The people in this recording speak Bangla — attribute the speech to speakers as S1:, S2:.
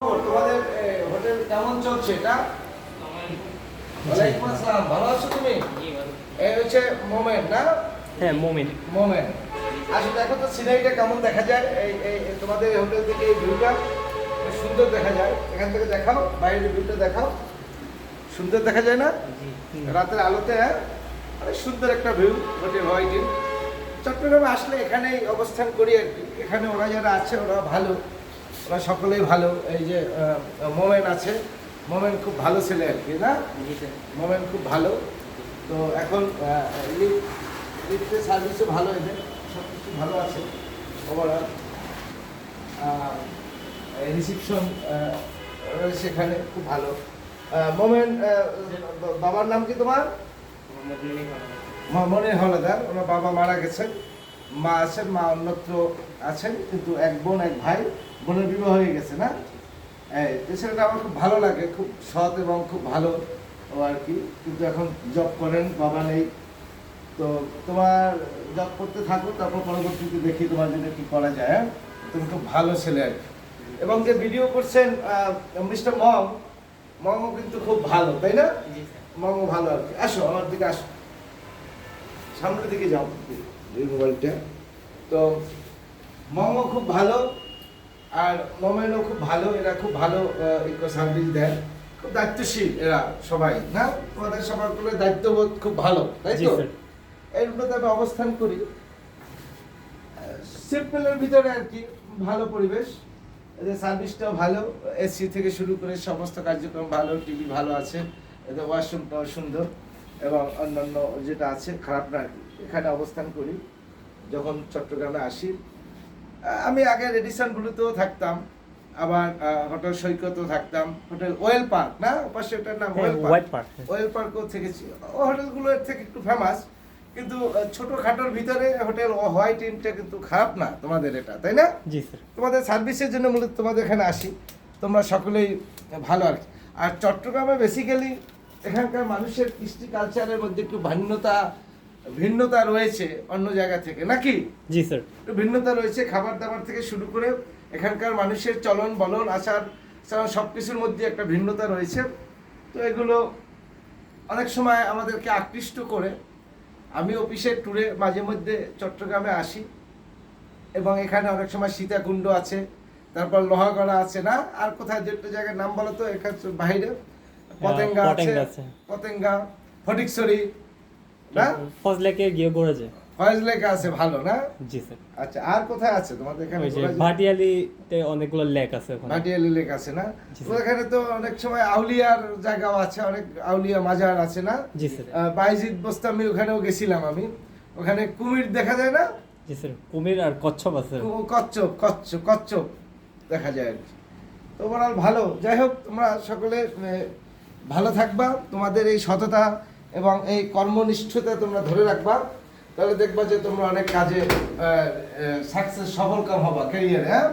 S1: তোমাদের হোটেল কেমন চলছে এটা? ওয়ালাইকুম আসসালাম ভালো আছো তুমি? এই হচ্ছে মোমেন্ট না?
S2: হ্যাঁ
S1: আসলে দেখো তো সিনারিটা কেমন দেখা যায়। এই এই এই তোমাদের হোটেল থেকে এই ভিউটা সুন্দর দেখা যায়। এখান থেকে দেখাও বাইরের ভিউটা দেখাও। সুন্দর দেখা যায় না? রাতের আলোতে হ্যাঁ? অনেক সুন্দর একটা ভিউ হোটেল হোয়াইটিন চট্টগ্রামে আসলে এখানেই অবস্থান করি আর কি। এখানে ওরা যারা আছে ওরা ভালো। ওরা সকলেই ভালো। এই যে মোমেন আছে। মোমেন খুব ভালো ছেলে আর কি না? মোমেন খুব ভালো। তো এখন লিফটের সার্ভিসও ভালো এদের সব কিছু ভালো আছে ওভারঅল রিসিপশন সেখানে খুব ভালো। মোমেন বাবার নাম কি তোমার? মনে হলদার ওনার বাবা মারা গেছেন। মা আছেন মা অন্যত্র আছেন কিন্তু এক বোন এক ভাই বোনের বিবাহ হয়ে গেছে না? ছেলেটা আমার খুব ভালো লাগে খুব সৎ এবং খুব ভালো ও আর কি কিন্তু এখন জব করেন বাবা নেই। তো তোমার জব করতে থাকো তারপর পরবর্তীতে দেখি তোমার জন্য কি করা যায় হ্যাঁ? তুমি খুব ভালো ছেলে আর কি। এবং যে ভিডিও করছেন মিস্টার মম মমও কিন্তু খুব ভালো তাই না? মমও ভালো আর কি। আসো আমার দিকে আসো। সামনের দিকে যাও। এই মোবাইলটা। তো মমও খুব ভালো আর মোমেনও খুব ভালো এরা খুব ভালো সার্ভিস দেয়। খুব দায়িত্বশীল এরা সবাই না? তোমাদের সবার করে দায়িত্ববোধ খুব ভালো তাই তো? এর মধ্যে আমি অবস্থান করি। সিম্পলের ভিতরে আর কি ভালো পরিবেশ। এদের সার্ভিসটাও ভালো এসি থেকে শুরু করে সমস্ত কার্যক্রম ভালো টিভি ভালো আছে এদের ওয়াশরুমটাও সুন্দর এবং অন্যান্য যেটা আছে খারাপ না আর কি। এখানে অবস্থান করি যখন চট্টগ্রামে আসি। আমি আগে রেডিসনগুলোতেও থাকতাম আবার হোটেল সৈকতও থাকতাম। হোটেল ওয়েল পার্ক না? পাশে ওটার নাম ওয়েল পার্ক।
S2: পার্ক
S1: ওয়েল পার্কও থেকেছি। ও হোটেলগুলো এর থেকে একটু ফেমাস কিন্তু ছোটখাটোর ভিতরে হোটেল হোয়াইট ইনটা কিন্তু খারাপ না তোমাদের এটা তাই না?
S2: জি স্যার।
S1: তোমাদের সার্ভিসের জন্য মূলত তোমাদের এখানে আসি। তোমরা সকলেই ভালো আর কি। আর চট্টগ্রামে বেসিক্যালি এখানকার মানুষের কৃষ্টি কালচারের মধ্যে একটু ভিন্নতা ভিন্নতা রয়েছে অন্য জায়গা থেকে নাকি?
S2: জি স্যার।
S1: একটু ভিন্নতা রয়েছে খাবার দাবার থেকে শুরু করে এখানকার মানুষের চলন বলন আচার সব কিছুর মধ্যে একটা ভিন্নতা রয়েছে। তো এগুলো অনেক সময় আমাদেরকে আকৃষ্ট করে। আমি অফিসের ট্যুরে মাঝে মধ্যে চট্টগ্রামে আসি এবং এখানে অনেক সময় সীতাকুণ্ড আছে তারপর লোহাগড়া আছে না? আর কোথায় যে একটা জায়গার নাম বলো তো এখানে বাইরে পতেঙ্গা আছে
S2: পতেঙ্গা আছে।
S1: পতেঙ্গা ফটিকছড়ি না?
S2: ফজলেকে গিয়ে
S1: আছে ভালো না?
S2: জি স্যার
S1: আচ্ছা আর কোথায় আছে তোমাদের এখানে?
S2: ভাটিয়ালিতে অনেকগুলো লেক আছে ওখানে।
S1: ভাটিয়ালি লেক আছে না?
S2: জি,
S1: তো অনেক সময় আউলিয়ার জায়গাও আছে অনেক আউলিয়া মাজার আছে না?
S2: জি স্যার
S1: বাইজিদ বোস্তামি ওখানেও গেছিলাম আমি। ওখানে কুমির দেখা যায় না?
S2: জি স্যার কুমির আর কচ্ছপ আছে।
S1: কচ্ছপ কচ্ছপ কচ্ছপ দেখা যায় আর কি। তো ওভারঅল ভালো। যাই হোক তোমরা সকলে ভালো থাকবা। তোমাদের এই সততা এবং এই কর্মনিষ্ঠতা তোমরা ধরে রাখবা, তাহলে দেখবা যে তোমরা অনেক কাজে সাকসেস সফলকাম হবা ক্যারিয়ারে হ্যাঁ?